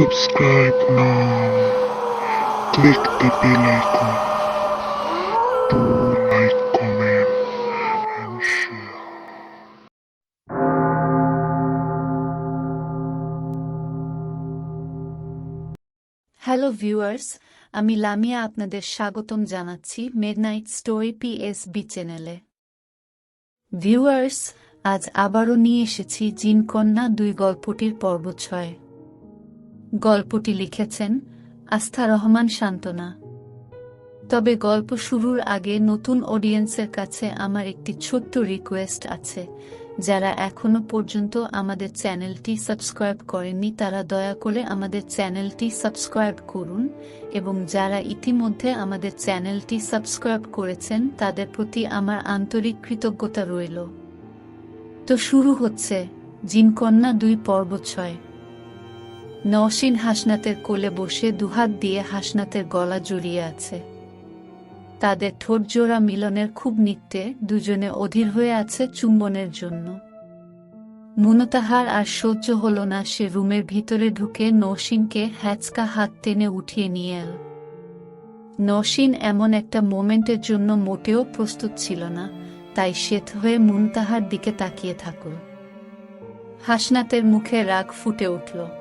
Subscribe now. Click the bell icon to like, comment, and share. Hello viewers আমি লামিয়া আপনাদের স্বাগতম জানাচ্ছি midnight story PSB চ্যানেলে viewers আজ আবারও নিয়ে এসেছি জিনকন্যা দুই গল্পটির পর্ব ছয় গল্পটি লিখেছেন আস্থা রহমান শান্তনা তবে গল্প শুরুর আগে নতুন অডিয়েন্সের কাছে আমার একটি ছোট্ট রিকোয়েস্ট আছে। যারা এখনও পর্যন্ত আমাদের চ্যানেলটি সাবস্ক্রাইব করেননি, তারা দয়া করে আমাদের চ্যানেলটি সাবস্ক্রাইব করুন এবং যারা ইতিমধ্যে আমাদের চ্যানেলটি সাবস্ক্রাইব করেছেন, তাদের প্রতি আমার আন্তরিক কৃতজ্ঞতা রইল। তো শুরু হচ্ছে জিনকন্যা দুই পর্ব ছয়। নওশিন হাসনাতের কোলে বসে দুহাত দিয়ে হাসনাতের গলা জড়িয়ে আছে। তাদের ঠোঁট জোড়া মিলনের খুব নিত্যে দুজনে অধীর হয়ে আছে চুম্বনের জন্য। মুনতাহার আর সহ্য হল না সে রুমের ভিতরে ঢুকে নৌসিনকে হ্যাচকা হাত টেনে উঠিয়ে নিয়ে এল। নৌসিন এমন একটা মোমেন্টের জন্য মোটেও প্রস্তুত ছিল না, তাই শ্বেত হয়ে মুনতাহার দিকে তাকিয়ে থাকল। হাসনাতের মুখে রাগ ফুটে উঠল।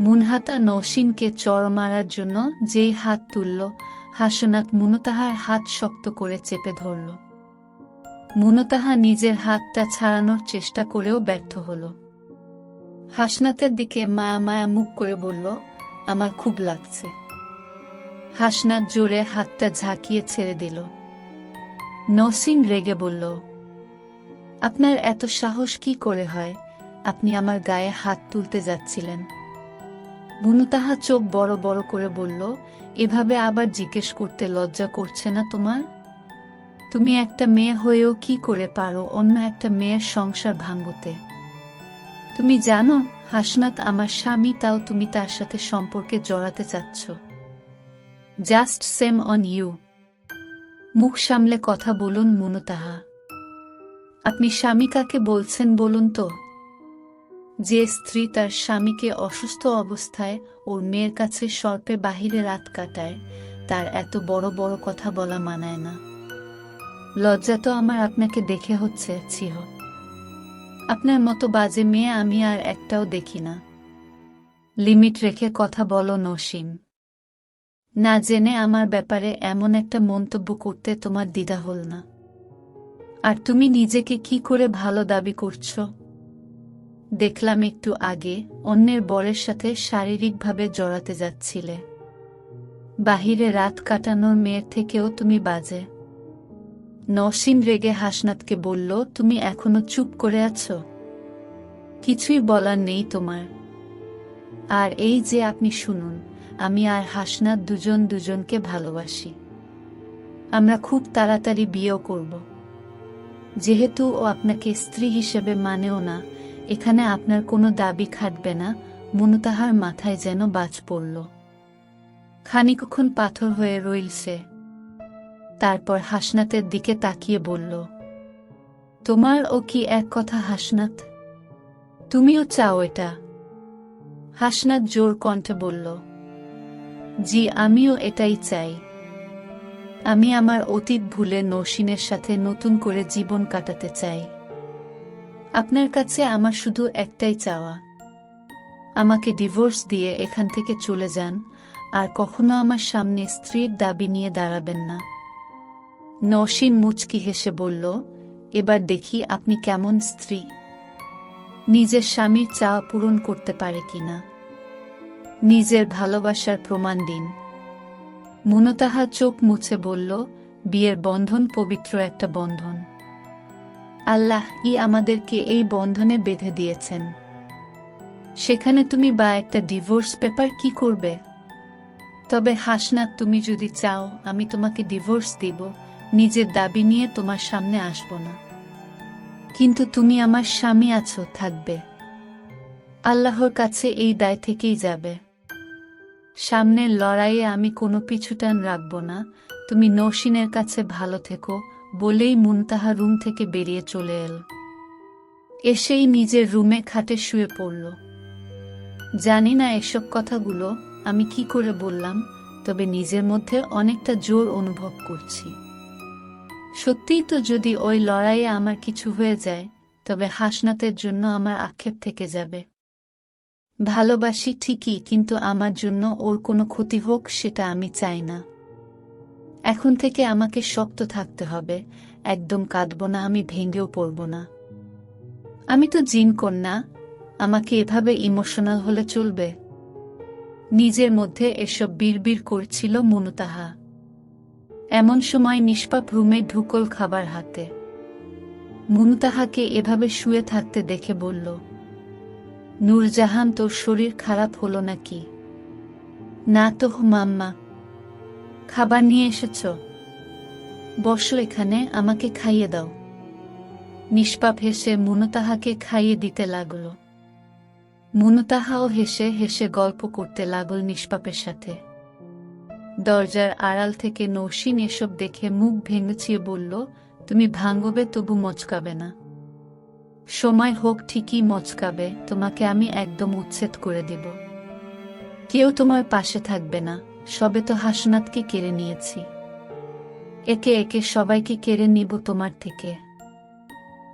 মুনহাতা নৌসিনকে চড় মারার জন্য যেই হাত তুলল, হাসনাত মুনতাহার হাত শক্ত করে চেপে ধরল। মুনতাহা নিজের হাতটা ছাড়ানোর চেষ্টা করেও ব্যর্থ হল। হাসনাতের দিকে মায়া মায়া মুখ করে বলল, আমার খুব লাগছে। হাসনাত জোরে হাতটা ঝাঁকিয়ে ছেড়ে দিল। নসিন রেগে বলল, আপনার এত সাহস কি করে হয়? আপনি আমার গায়ে হাত তুলতে যাচ্ছিলেন। মুনতাহা চোখ বড় বড় করে বলল, এভাবে আবার জিজ্ঞেস করতে লজ্জা করছে না তোমার? তুমি একটা মেয়ে হয়েও কি করে পারো অন্য একটা মেয়ের সংসার ভাঙ্গতে? তুমি জানো, হাসনাত আমার স্বামী, তাও তুমি তার সাথে সম্পর্কে জড়াতে চাচ্ছ। Just shame on you. মুখ সামলে কথা বলুন মুনতাহা আপনি স্বামী কাকে বলছেন বলুন তো? যে স্ত্রী তার স্বামীকে অসুস্থ অবস্থায় ওর মেয়ের কাছে সর্পে বাহিরে রাত কাটায়, তার এত বড় বড় কথা বলা মানায় না। লজ্জা তো আমার আপনাকে দেখে হচ্ছে, ছিহ। আপনার মতো বাজে মেয়ে আমি আর একটাও দেখি না। লিমিট রেখে কথা বলো নসীম। না জেনে আমার ব্যাপারে এমন একটা মন্তব্য করতে তোমার দ্বিধা হল না। আর তুমি নিজেকে কি করে ভালো দাবি করছ? দেখলাম একটু আগে অন্যের বরের সাথে শারীরিকভাবে জড়াতে যাচ্ছিলে। বাহিরে রাত কাটানোর মেয়ের থেকেও তুমি বাজে। নসীন রেগে হাসনাতকে বলল, তুমি এখনও চুপ করে আছো? কিছুই বলার নেই তোমার। আর এই যে আপনি শুনুন, আমি আর হাসনাত দুজন দুজনকে ভালোবাসি। আমরা খুব তাড়াতাড়ি বিয়েও করব। যেহেতু ও আপনাকে স্ত্রী হিসেবে মানেও না এখানে আপনার কোনো দাবি খাটবে না, মনুতাহার মাথায় যেন বাজ পড়ল। খানিকক্ষণ পাথর হয়ে রইল সে। তারপর হাসনাতের দিকে তাকিয়ে বলল, তোমার ও কি এক কথা হাসনাত? তুমিও চাও এটা? হাসনাত জোর কণ্ঠে বলল, জি, আমিও এটাই চাই। আমি আমার অতীত ভুলে নৌসিনের সাথে নতুন করে জীবন কাটাতে চাই। আপনার কাছে আমার শুধু একটাই চাওয়া। আমাকে ডিভোর্স দিয়ে এখান থেকে চলে যান, আর কখনো আমার সামনে স্ত্রীর দাবি নিয়ে দাঁড়াবেন না। নসীন মুচকি হেসে বলল, এবার দেখি আপনি কেমন স্ত্রী। নিজের স্বামীর চাওয়া পূরণ করতে পারে কিনা নিজের ভালোবাসার প্রমাণ দিন। মুনতাহা চোখ মুছে বলল, বিয়ের বন্ধন পবিত্র একটা বন্ধন। আল্লাহ ই আমাদেরকে এই বন্ধনে বেঁধে দিয়েছেন। সেখানে তুমি বা একটা ডিভোর্স পেপার কি করবে? তবে হাসনাত, তুমি যদি চাও, আমি তোমাকে ডিভোর্স দিব। নিজের দাবি নিয়ে তোমার সামনে আসব না। কিন্তু তুমি আমার স্বামী আছো, থাকবে। আল্লাহর কাছে এই দায় থেকেই যাবে। সামনের লড়াইয়ে আমি কোনো পিছুটান রাখব না। তুমি নৌসিনের কাছে ভালো থেকো। বলেই মুনতাহা রুম থেকে বেরিয়ে চলে এল। এসেই নিজের রুমে খাটে শুয়ে পড়ল। জানি না এসব কথাগুলো আমি কি করে বললাম, তবে নিজের মধ্যে অনেকটা জোর অনুভব করছি। সত্যিই তো যদি ওই লড়াইয়ে আমার কিছু হয়ে যায়, তবে হাসনাতের জন্য আমার আক্ষেপ থেকে যাবে। ভালোবাসি ঠিকই, কিন্তু আমার জন্য ওর কোনো ক্ষতি হোক সেটা আমি চাই না। এখন থেকে আমাকে শক্ত থাকতে হবে। একদম কাঁদব না, আমি ভেঙেও পড়ব না। আমি তো জিন কন্যা, আমাকে এভাবে ইমোশনাল হলে চলবে? নিজের মধ্যে এসব বিড়বিড় করছিল মনুতাহা। এমন সময় নিষ্পাপ রুমে ঢুকল খাবার হাতে। মুনতাহাকে এভাবে শুয়ে থাকতে দেখে বলল, নূরজাহান, তোর শরীর খারাপ হলো নাকি? না তো, মাম্মা। খাবার নিয়ে এসেছ। বসো এখানে, আমাকে খাইয়ে দাও। নিষ্পাপ হেসে মুনতাহাকে খাইয়ে দিতে লাগল। মুনতাহাও হেসে হেসে গল্প করতে লাগল নিষ্পাপের সাথে। দরজার আড়াল থেকে নৌসিন এসব দেখে মুখ ভেঙেছিয়ে বলল, তুমি ভাঙবে, তবু মচকাবে না। সময় হোক, ঠিকই মচকাবে, তোমাকে আমি একদম উচ্ছেদ করে দেব। কেউ তোমার পাশে থাকবে না। সবে তো হাসনাতকে কেড়ে নিয়েছি। একে একে সবাইকে কেড়ে নিব তোমার থেকে।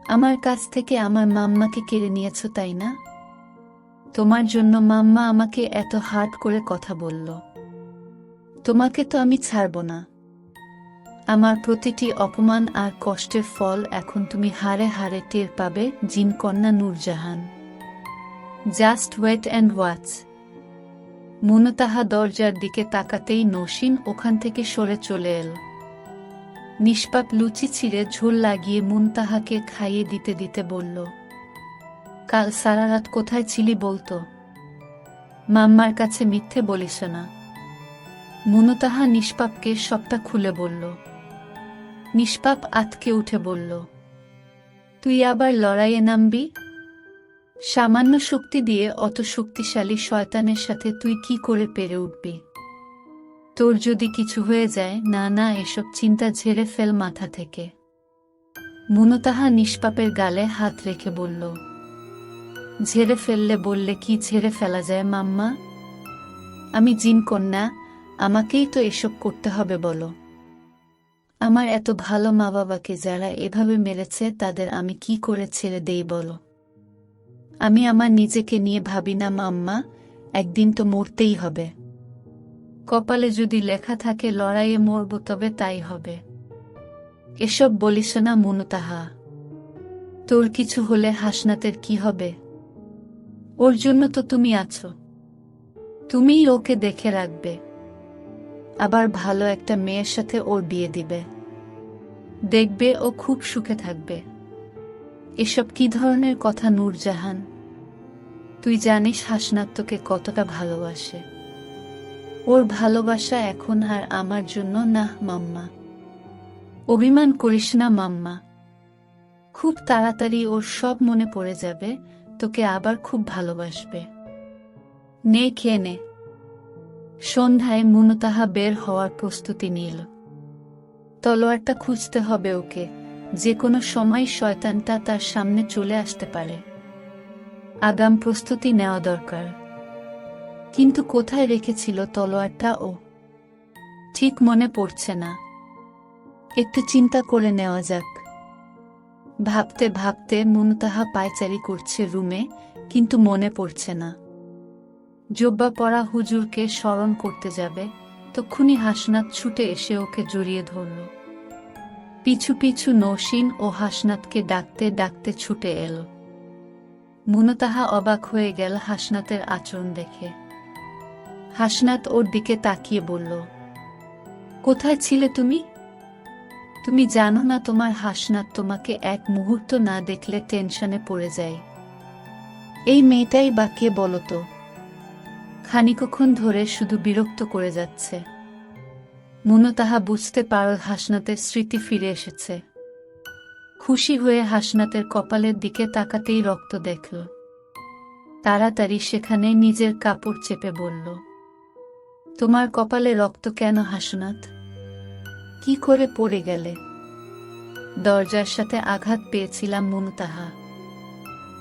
আমার কাছ থেকে আমার মাম্মাকে কেড়ে নিয়েছ, তাই না? তোমার জন্য মাম্মা আমাকে এত হার্ড করে কথা বলল। তোমাকে তো আমি ছাড়ব না। আমার প্রতিটি অপমান আর কষ্টের ফল এখন তুমি হারে হারে টের পাবে, জিনকন্যা Nurjahan. Just wait and watch Muntaha দরজার দিকে তাকাতেই নসীন ওখান থেকে সরে চলে এল। নিষ্পাপ লুচি ছিঁড়ে ঝোল লাগিয়ে মুন তাহাকে খাইয়ে দিতে দিতে বলল, কাল সারা রাত কোথায় ছিলি বলতো? মাম্মার কাছে মিথ্যে বলিস না। মুনু তাহা নিষ্পাপকে সবটা খুলে বলল। নিষ্পাপ আতকে উঠে বলল, তুই আবার লড়াইয়ে নামবি? সামান্য শক্তি দিয়ে অত শক্তিশালী শয়তানের সাথে তুই কি করে পেরে উঠবি? তোর যদি কিছু হয়ে যায়, না না, এসব চিন্তা ঝেড়ে ফেল মাথা থেকে। মুনতাহা নিষ্পাপের গালে হাত রেখে বলল, ঝেড়ে ফেললে বললে কি ঝেড়ে ফেলা যায় মাম্মা? আমি জিন কন্যা, আমাকেই তো এসব করতে হবে বলো। আমার এত ভালো মা বাবাকে যারা এভাবে মেরেছে, তাদের আমি কি করে ছেড়ে দেই বলো? আমি আমার নিজেকে নিয়ে ভাবি না মাম্মা একদিন তো মরতেই হবে। কপালে যদি লেখা থাকে, লড়াইয়ে মরব, তবে তাই হবে। এসব বলিস না মুনতাহা। তোর কিছু হলে হাসনাতের কি হবে? ওর জন্য তো তুমি আছো। তুমিই ওকে দেখে রাখবে। আবার ভালো একটা মেয়ের সাথে ওর বিয়ে দিবে। দেখবে ও খুব সুখে থাকবে। এসব কি ধরনের কথা, নূরজাহান? তুই জানিস হাসনাত তোকে কতটা ভালোবাসে। ওর ভালোবাসা এখন আর আমার জন্য না মাম্মা। অভিমান করিস না, মাম্মা। খুব তাড়াতাড়ি ওর সব মনে পড়ে যাবে, তোকে আবার খুব ভালোবাসবে। নে, খেয়ে নে। সন্ধ্যায় মুনতাহা বের হওয়ার প্রস্তুতি নিল। তলোয়ারটা খুঁজতে হবে ওকে। যে কোনো সময় শয়তানটা তার সামনে চলে আসতে পারে। আগাম প্রস্তুতি নেওয়া দরকার। কিন্তু কোথায় রেখেছিল তলোয়ারটা ও? ঠিক মনে পড়ছে না। একটু চিন্তা করে নেওয়া যাক। ভাবতে ভাবতে মুনতাহা পায়চারি করছে রুমে, কিন্তু মনে পড়ছে না। জব্বা পরা হুজুরকে স্মরণ করতে যাবে, তক্ষুনি হাসনাত ছুটে এসে ওকে জড়িয়ে ধরল। পিছু পিছু নসীন ও হাসনাতকে ডাকতে ডাকতে ছুটে এল। মুনতাহা অবাক হয়ে গেল হাসনাতের আচরণ দেখে। হাসনাত ওর দিকে তাকিয়ে বলল, কোথায় ছিলে তুমি? তুমি জানো না তোমার হাসনাত তোমাকে এক মুহূর্ত না দেখলে টেনশনে পড়ে যায়। এই মেয়েটাই বা কে বলো তো? খানিকক্ষণ ধরে শুধু বিরক্ত করে যাচ্ছে। মুনো তাহা বুঝতে পারল হাসনাতের স্মৃতি ফিরে এসেছে। খুশি হয়ে হাসনাতের কপালের দিকে তাকাতেই রক্ত দেখল। তাড়াতাড়ি সেখানে নিজের কাপড় চেপে বলল, তোমার কপালে রক্ত কেন হাসনাত? কি করে পড়ে গেলে? দরজার সাথে আঘাত পেয়েছিলাম মুনতাহা।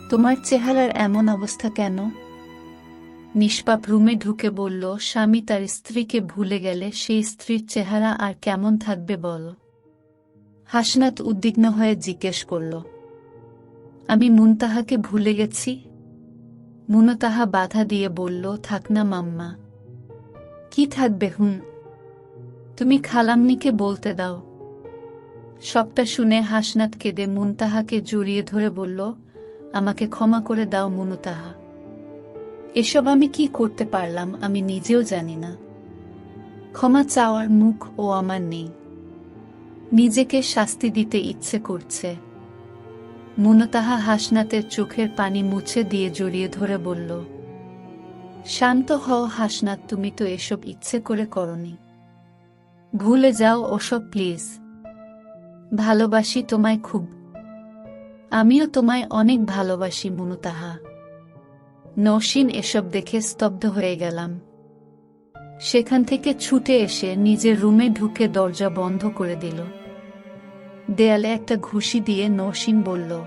তোমার চেহারার এমন অবস্থা কেন? নিষ্পাপ রুমে ঢুকে বলল, স্বামী তার স্ত্রীকে ভুলে গেলে সেই স্ত্রীর চেহারা আর কেমন থাকবে বল? হাসনাত উদ্বিগ্ন হয়ে জিজ্ঞেস করল, আমি মুনতাহাকে ভুলে গেছি? মুনতাহা বাধা দিয়ে বলল, থাক না মাম্মা। কি থাকবে হুম তুমি খালামনিকে বলতে দাও। সবটা শুনে হাসনাত কেঁদে মুনতাহাকে জড়িয়ে ধরে বলল, আমাকে ক্ষমা করে দাও মুনতাহা। এসব আমি কি করতে পারলাম আমি নিজেও জানি না। ক্ষমা চাওয়ার মুখ ও আমার নেই। নিজেকে শাস্তি দিতে ইচ্ছে করছে। মুনতাহা হাসনাতের চোখের পানি মুছে দিয়ে জড়িয়ে ধরে বলল, শান্ত হও হাসনাত, তুমি তো এসব ইচ্ছে করে করনি। ভুলে যাও ওসব, প্লিজ। ভালোবাসি তোমায় খুব। আমিও তোমায় অনেক ভালোবাসি মুনুতাহা। নসীন এসব দেখে স্তব্ধ হয়ে গেলাম। সেখান থেকে ছুটে এসে নিজের রুমে ঢুকে দরজা বন্ধ করে দিল। দেয়ালে একটা ঘুষি দিয়ে নসীন বলল,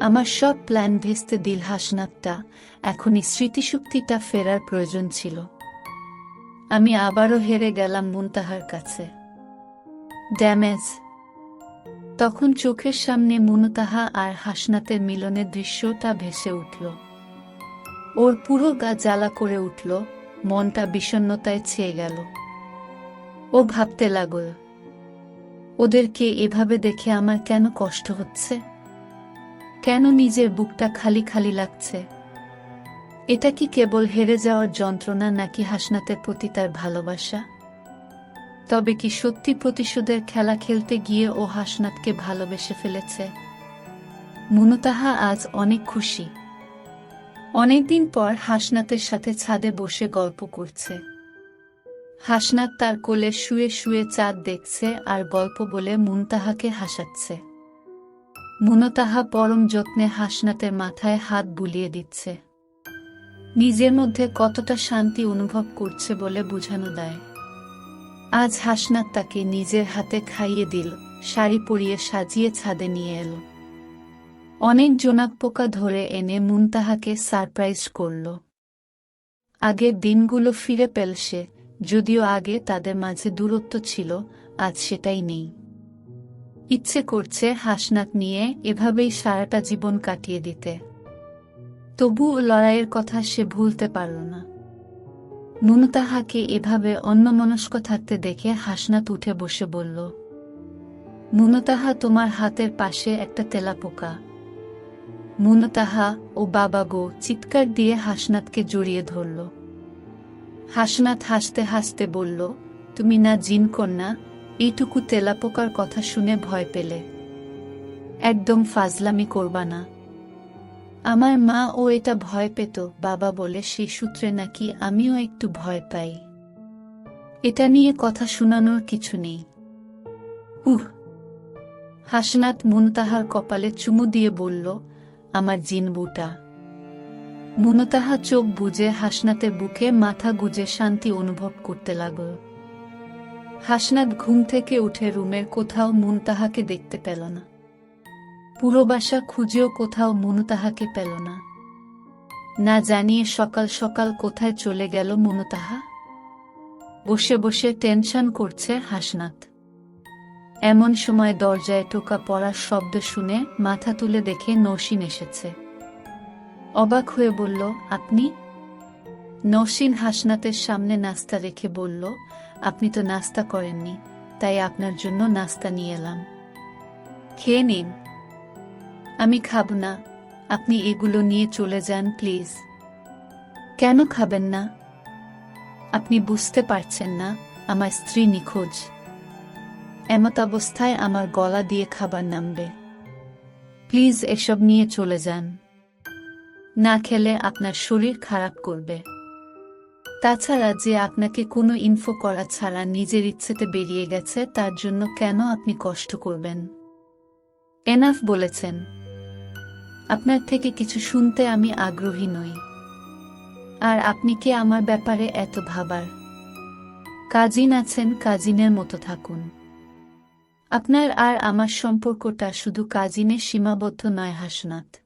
আমার সব প্ল্যান ভেস্তে দিল হাসনাতটা। এখনই স্মৃতিশক্তিটা ফেরার প্রয়োজন ছিল। আমি আবারও হেরে গেলাম মুনতাহার কাছে। ড্যামেজ তখন চোখের সামনে মুনতাহা আর হাসনাতের মিলনের দৃশ্যটা ভেসে উঠল। ওর পুরো গা জ্বালা করে উঠল, মনটা বিষণ্নতায় ছেয়ে গেল। ও ভাবতে লাগল, ওদেরকে এভাবে দেখে আমার কেন কষ্ট হচ্ছে? কেন নিজের বুকটা খালি খালি লাগছে? এটা কি কেবল হেরে যাওয়ার যন্ত্রণা নাকি হাসনাতের প্রতি তার ভালোবাসা? তবে কি সত্যি প্রতিশোধের খেলা খেলতে গিয়ে ও হাসনাতকে ভালোবেসে ফেলেছে? মুনতাহা আজ অনেক খুশি। অনেকদিন পর হাসনাতের সাথে ছাদে বসে গল্প করছে। হাসনাত তার কোলে শুয়ে শুয়ে চাঁদ দেখছে আর গল্প বলে মুনতাহাকে হাসাচ্ছে। মুনতাহা পরম যত্নে হাসনাতের মাথায় হাত বুলিয়ে দিচ্ছে। নিজের মধ্যে কতটা শান্তি অনুভব করছে বলে বুঝানো দেয়। আজ হাসনাত তাকে নিজের হাতে খাইয়ে দিল, শাড়ি পরিয়ে সাজিয়ে ছাদে নিয়ে এলো। অনেক জোনাক পোকা ধরে এনে মুনতাহাকে সারপ্রাইজ করল। আগের দিনগুলো ফিরে পেল সে, যদিও আগে তাদের মাঝে দূরত্ব ছিল, আজ সেটাই নেই। ইচ্ছে করছে হাসনাত নিয়ে এভাবেই সারাটা জীবন কাটিয়ে দিতে। তবুও লড়াইয়ের কথা সে ভুলতে পারল না। মুনতাহাকে এভাবে অন্যমনস্ক থাকতে দেখে হাসনাত উঠে বসে বলল, মুনতাহা, তোমার হাতের পাশে একটা তেলাপোকা। মুনতাহা ও বাবা গো চিৎকার দিয়ে হাসনাতকে জড়িয়ে ধরল। হাসনাত হাসতে হাসতে বলল, তুমি না জিন কন্যা? এইটুকু তেলাপোকার কথা শুনে ভয় পেলে। একদম ফাজলামি করবা না। আমার মা ও এটা ভয় পেত, বাবা বলে সেই সূত্রে নাকি আমিও একটু ভয় পাই। এটা নিয়ে কথা শোনানোর কিছু নেই। উহ! হাসনাত মুনতাহার কপালে চুমু দিয়ে বলল আমার জিন বুটা। মুনতাহা চোখ বুজে হাসনাতের বুকে মাথা গুজে শান্তি অনুভব করতে লাগল। হাসনাত ঘুম থেকে উঠে রুমের কোথাও মুনতাহাকে দেখতে পেল না। পুরো বাসা খুঁজেও কোথাও মুনতাহাকে পেল না। না জানিয়ে সকাল সকাল কোথায় চলে গেল মুনতাহা? বসে বসে টেনশন করছে হাসনাত। এমন সময় দরজায় টোকা পড়ার শব্দ শুনে মাথা তুলে দেখে নসীন এসেছে। অবাক হয়ে বলল, আপনি? নসীন হাসনাতের সামনে নাস্তা রেখে বলল, আপনি তো নাস্তা করেননি, তাই আপনার জন্য নাস্তা নিয়ে এলাম। খেয়ে নিন। আমি খাব না। আপনি এগুলো নিয়ে চলে যান, প্লিজ। কেন খাবেন না? আপনি বুঝতে পারছেন না, আমার স্ত্রী নিখোঁজ। এমত অবস্থায় আমার গলা দিয়ে খাবার নামবে। প্লিজ এসব নিয়ে চলে যান। না খেলে আপনার শরীর খারাপ করবে। তাছাড়া যে আপনাকে কোনো ইনফো করা ছাড়া নিজের ইচ্ছেতে বেরিয়ে গেছে, তার জন্য কেন আপনি কষ্ট করবেন? এনাফ বলেছেন। আপনার থেকে কিছু শুনতে আমি আগ্রহী নই। আর আপনি কি আমার ব্যাপারে এত ভাবার? কাজিন আছেন, কাজিনের মতো থাকুন। আপনার আর আমার সম্পর্কটা শুধু কাজিনের সীমাবদ্ধ নয় হাসনাথ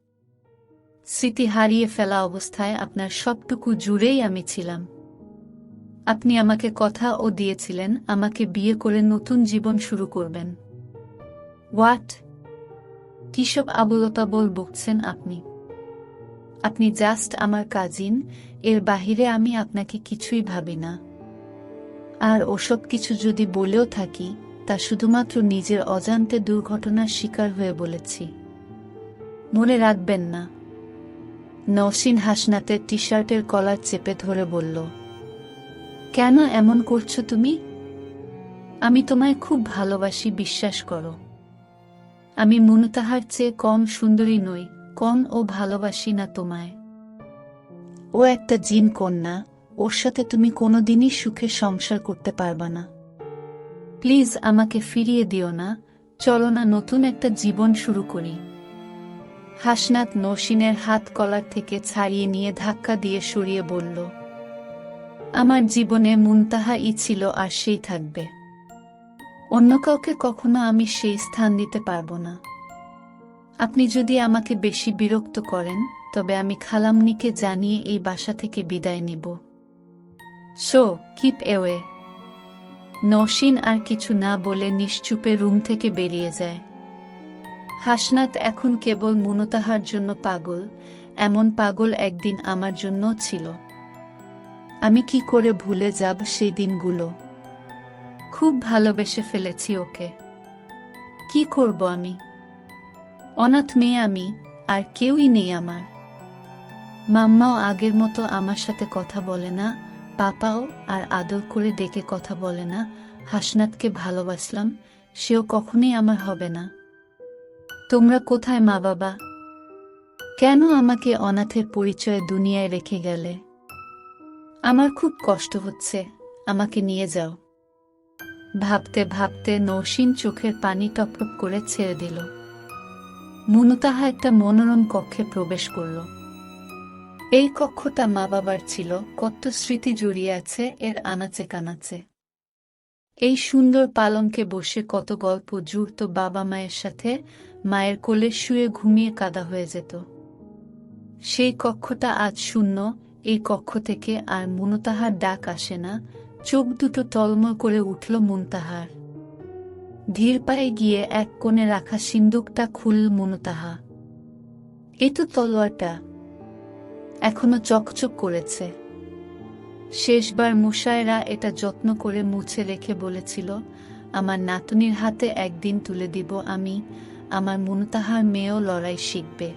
স্মৃতি হারিয়ে ফেলা অবস্থায় আপনার সবটুকু জুড়েই আমি ছিলাম। আপনি আমাকে কথা ও দিয়েছিলেন, আমাকে বিয়ে করে নতুন জীবন শুরু করবেন। হোয়াট? কিসব আবলতাবল বকছেন আপনি? আপনি জাস্ট আমার কাজিন, এর বাহিরে আমি আপনাকে কিছুই ভাবি না। আর ওসব কিছু যদি বলেও থাকি তা শুধুমাত্র নিজের অজান্তে দুর্ঘটনার শিকার হয়ে বলেছি। মনে রাখবেন না। নসীন হাসনাতের টি শার্টের কলার চেপে ধরে বলল, কেন এমন করছ তুমি? আমি তোমায় খুব ভালোবাসি, বিশ্বাস করো। আমি মুনতাহার চেয়ে কম সুন্দরী নই, কম ও ভালোবাসি না তোমায়। ও একটা জিন কন্যা, ওর সাথে তুমি কোনোদিনই সুখে সংসার করতে পারবা না। প্লিজ আমাকে ফিরিয়ে দিও না। চলো না, নতুন একটা জীবন শুরু করি। হাসনাত নসীনের হাত কলার থেকে ছাড়িয়ে নিয়ে ধাক্কা দিয়ে সরিয়ে বলল, আমার জীবনে মুনতাহা ই ছিল আর সেই থাকবে। অন্য কাউকে কখনো আমি সেই স্থান দিতে পারব না। আপনি যদি আমাকে বেশি বিরক্ত করেন, তবে আমি খালামনিকে জানিয়ে এই বাসা থেকে বিদায় নিব। So, keep away. নসীন আর কিছু না বলে নিশ্চুপে রুম থেকে বেরিয়ে যায়। হাসনাত এখন কেবল মুনতাহার জন্য পাগল, এমন পাগল একদিন আমার জন্য ছিল। আমি কি করে ভুলে যাব সেই দিনগুলো? খুব ভালোবেসে ফেলেছি ওকে। কি করব আমি? অনাথ মেয়ে আমি, আর কেউই নেই আমার। মাম্মাও আগের মতো আমার সাথে কথা বলে না পাপাও আর আদর করে ডেকে কথা বলে না। হাসনাতকে ভালোবাসলাম, সেও কখনোই আমার হবে না। তোমরা কোথায় মা বাবা? কেন আমাকে অনাথের পরিচয় দুনিয়ায় রেখে গেলে? আমার খুব কষ্ট হচ্ছে, আমাকে নিয়ে যাও। ভাবতে ভাবতে নৌসীন চোখের পানি টপটপ করে ছেড়ে দিল। মুনুতাহা একটা মনোরম কক্ষে প্রবেশ করল। এই কক্ষটা মা বাবার ছিল, কত স্মৃতি জড়িয়ে আছে, এর আনাচে কানাচে। এই সুন্দর পালঙ্কে বসে কত গল্প জুড়ত বাবা মায়ের সাথে, মায়ের কোলে শুয়ে ঘুমিয়ে কাদা হয়ে যেত। সেই কক্ষটা আজ শূন্য, এই কক্ষ থেকে আর মুনতাহার ডাক আসে না, চোখ দুটো টলমল করে উঠল মুনতাহার। ধীর পায়ে গিয়ে এক কোণে রাখা সিন্দুকটা খুলল মুনতাহা। এই তো তলোয়ারটা এখনও চকচক করেছে। শেষবার মুশায়রা এটা যত্ন করে মুছে রেখে বলেছিল, আমার নাতনির হাতে একদিন তুলে দিব আমি, আমার মুনতাহার মেয়েও লড়াই শিখবে।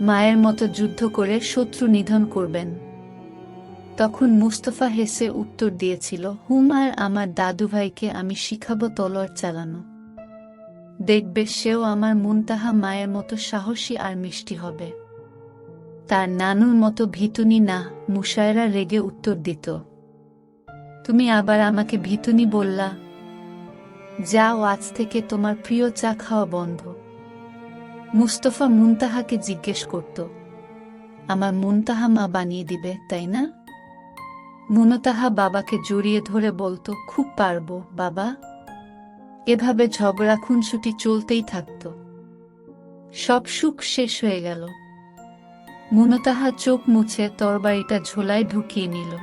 মায়ের মতো যুদ্ধ করে শত্রু নিধন করবেন। তখন মুস্তফা হেসে উত্তর দিয়েছিল হুমার আমার দাদু ভাইকে আমি শিখাবো তলোয়ার চালানো। দেখবে সেও আমার মুনতাহা মায়ের মতো সাহসী আর মিষ্টি হবে। তার নানুর মতো ভিতুনি না, মুশায়রা রেগে উত্তর দিত। তুমি আবার আমাকে ভিতুনি বললা, যাও আজ থেকে তোমার প্রিয় চা খাওয়া বন্ধ। মুস্তফা মুনতাহাকে জিজ্ঞেস করত, আমার মুনতাহা মা বানিয়ে দিবে, তাই না? মুনতাহা বাবাকে জড়িয়ে ধরে বলতো, খুব পারব, বাবা। এভাবে ঝগড়া খুনসুটি চলতেই থাকত। সব সুখ শেষ হয়ে গেল। মুনতাহা চোখ মুছে তরবারিটা ঝোলায় ঢুকিয়ে নিল।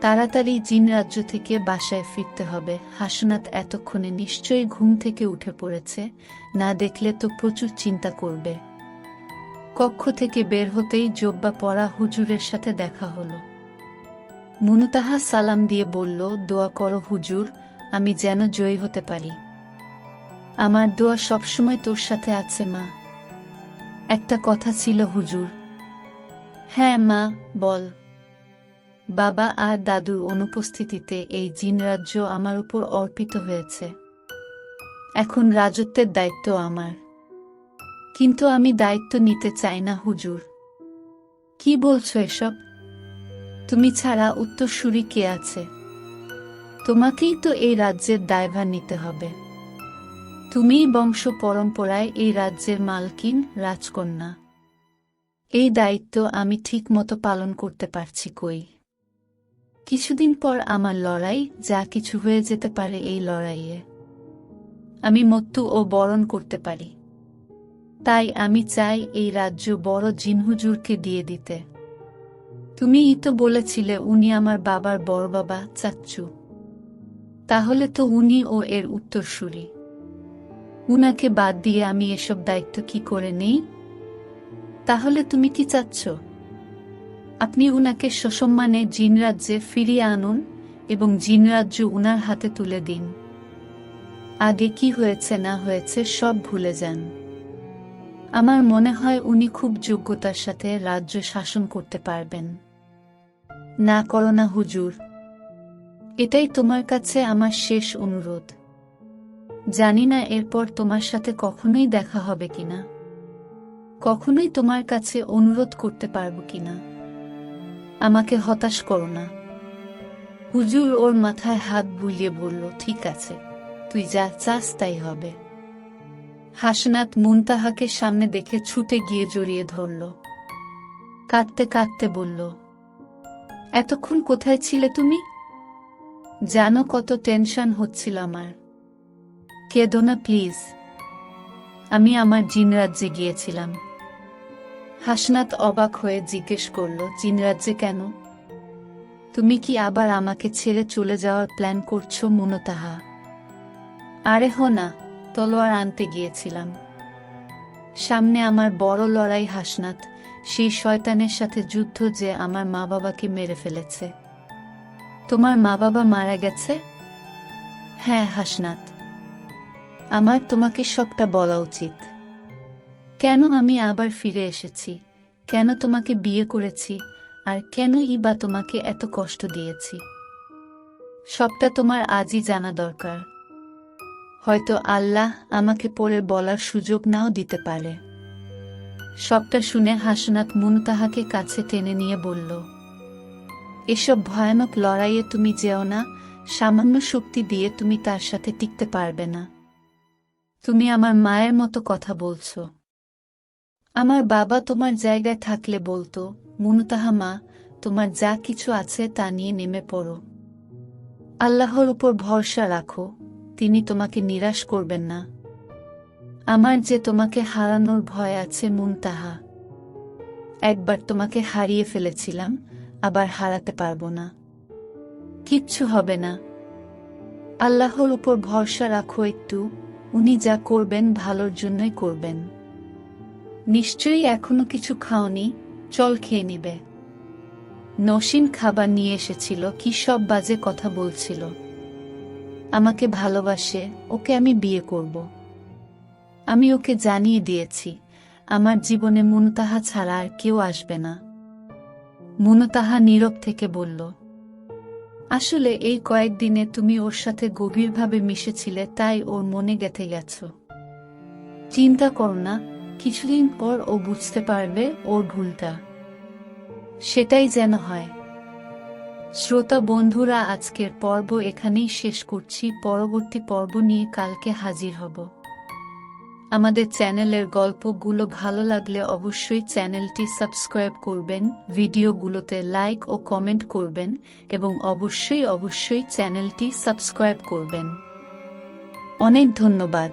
তাড়াতাড়ি জিন রাজ্য থেকে বাসায় ফিরতে হবে। হাসনাত এতক্ষণে নিশ্চয়ই ঘুম থেকে উঠে পড়েছে। না দেখলে তো প্রচুর চিন্তা করবে। কক্ষ থেকে বের হতেই জব্বা পড়া হুজুরের সাথে দেখা হলো। মুনতাহা সালাম দিয়ে বলল, দোয়া করো হুজুর, আমি যেন জয়ী হতে পারি। আমার দোয়া সবসময় তোর সাথে আছে মা। একটা কথা ছিল হুজুর। হ্যাঁ মা, বল। বাবা আর দাদুর অনুপস্থিতিতে এই জিন রাজ্য আমার উপর অর্পিত হয়েছে। এখন রাজত্বের দায়িত্ব আমার। কিন্তু আমি দায়িত্ব নিতে চাই না হুজুর। কি বলছো এসব? তুমি ছাড়া উত্তরসূরি কে আছে? তোমাকেই তো এই রাজ্যের দায়ভার নিতে হবে। তুমিই বংশ পরম্পরায় এই রাজ্যের মালকিন রাজকন্যা। এই দায়িত্ব আমি ঠিক মতো পালন করতে পারছি কই? কিছুদিন পর আমার লড়াই, যা কিছু হয়ে যেতে পারে এই লড়াইয়ে। আমি মত্যু ও বরণ করতে পারি। তাই আমি চাই এই রাজ্য বড় জিনহুজুরকে দিয়ে দিতে। তুমিই তো বলেছিলে উনি আমার বাবার বড় বাবা, চাচ্চু। তাহলে তো উনি ও এর উত্তরসূরি। উনাকে বাদ দিয়ে আমি এসব দায়িত্ব কি করে নেই? তাহলে তুমি কি চাচ্ছ? আপনি উনাকে সসম্মানে জিনরাজ্যে ফিরিয়ে আনুন এবং জিনরাজ্য উনার হাতে তুলে দিন। আগে কি হয়েছে না হয়েছে সব ভুলে যান। আমার মনে হয় উনি খুব যোগ্যতার সাথে রাজ্য শাসন করতে পারবেন। না করো না, হুজুর। এটাই তোমার কাছে আমার শেষ অনুরোধ। জানি না এরপর তোমার সাথে কখনোই দেখা হবে কিনা। কখনোই তোমার কাছে অনুরোধ করতে পারব কিনা। আমাকে হতাশ করো না। হুজুর ওর মাথায় হাত বুলিয়ে বলল, ঠিক আছে, তুই যা চাস তাই হবে। হাসনাত মুনতাহাকে সামনে দেখে ছুটে গিয়ে জড়িয়ে ধরল। কাঁদতে কাঁদতে বলল, এতক্ষণ কোথায় ছিলে তুমি? জানো কত টেনশন হচ্ছিল আমার। কেঁদো না প্লিজ। আমি আমার জিনরাজ্যে গিয়েছিলাম। হাসনাত অবাক হয়ে জিজ্ঞেস করল জিনরাজ্যে কেন? তুমি কি আবার আমাকে ছেড়ে চলে যাওয়ার প্ল্যান করছ, মুনতাহা? আরে হো না, তলোয়ার আনতে গিয়েছিলাম। সামনে আমার বড় লড়াই হাসনাত, সেই শয়তানের সাথে যুদ্ধ যে আমার মা বাবাকে মেরে ফেলেছে। তোমার মা বাবা মারা গেছে? হ্যাঁ হাসনাত। আমার তোমাকে সবটা বলা উচিত। কেন আমি আবার ফিরে এসেছি? কেন তোমাকে বিয়ে করেছি? আর কেনই বা তোমাকে এত কষ্ট দিয়েছি? সবটা তোমার আজই জানা দরকার। হয়তো আল্লাহ আমাকে পরে বলার সুযোগ নাও দিতে পারে। সবটা শুনে হাসনাত মুনতাহাকে কাছে টেনে নিয়ে বলল, এসব ভয়ানক লড়াইয়ে তুমি যেও না, সামান্য শক্তি দিয়ে তুমি তার সাথে টিকতে পারবে না। তুমি আমার মায়ের মতো কথা বলছো। আমার বাবা তোমার জায়গায় থাকলে বলতো, মুনতাহা মা, তোমার যা কিছু আছে তা নিয়ে নেমে পড়ো। আল্লাহর উপর ভরসা রাখো, তিনি তোমাকে নিরাশ করবেন না। আমার যে তোমাকে হারানোর ভয় আছে মুনতাহা। একবার তোমাকে হারিয়ে ফেলেছিলাম, আবার হারাতে পারব না। কিচ্ছু হবে না। আল্লাহর উপর ভরসা রাখো একটু। উনি যা করবেন ভালোর জন্যই করবেন। নিশ্চয়ই এখনও কিছু খাওনি, চল খেয়ে নিবে। নসীন খাবার নিয়ে এসেছিল, কি সব বাজে কথা বলছিল। আমাকে ভালোবাসে, ওকে আমি বিয়ে করব। আমি ওকে জানিয়ে দিয়েছি, আমার জীবনে মুনতাহা ছাড়া আর কেউ আসবে না। মুনতাহা নীরব থেকে বলল আসলে এই কয়েকদিনে তুমি ওর সাথে গভীরভাবে মিশেছিলে, তাই ওর মনে গেথে গেছ। চিন্তা কর না, কিছুদিন পর ও বুঝতে পারবে ওর ভুলটা। সেটাই যেন হয়। শ্রোতা বন্ধুরা, আজকের পর্ব এখানেই শেষ করছি। পরবর্তী পর্ব নিয়ে কালকে হাজির হব। আমাদের চ্যানেলের গল্পগুলো ভালো লাগলে অবশ্যই চ্যানেলটি সাবস্ক্রাইব করবেন, ভিডিওগুলোতে লাইক ও কমেন্ট করবেন এবং অবশ্যই অবশ্যই চ্যানেলটি সাবস্ক্রাইব করবেন। অনেক ধন্যবাদ।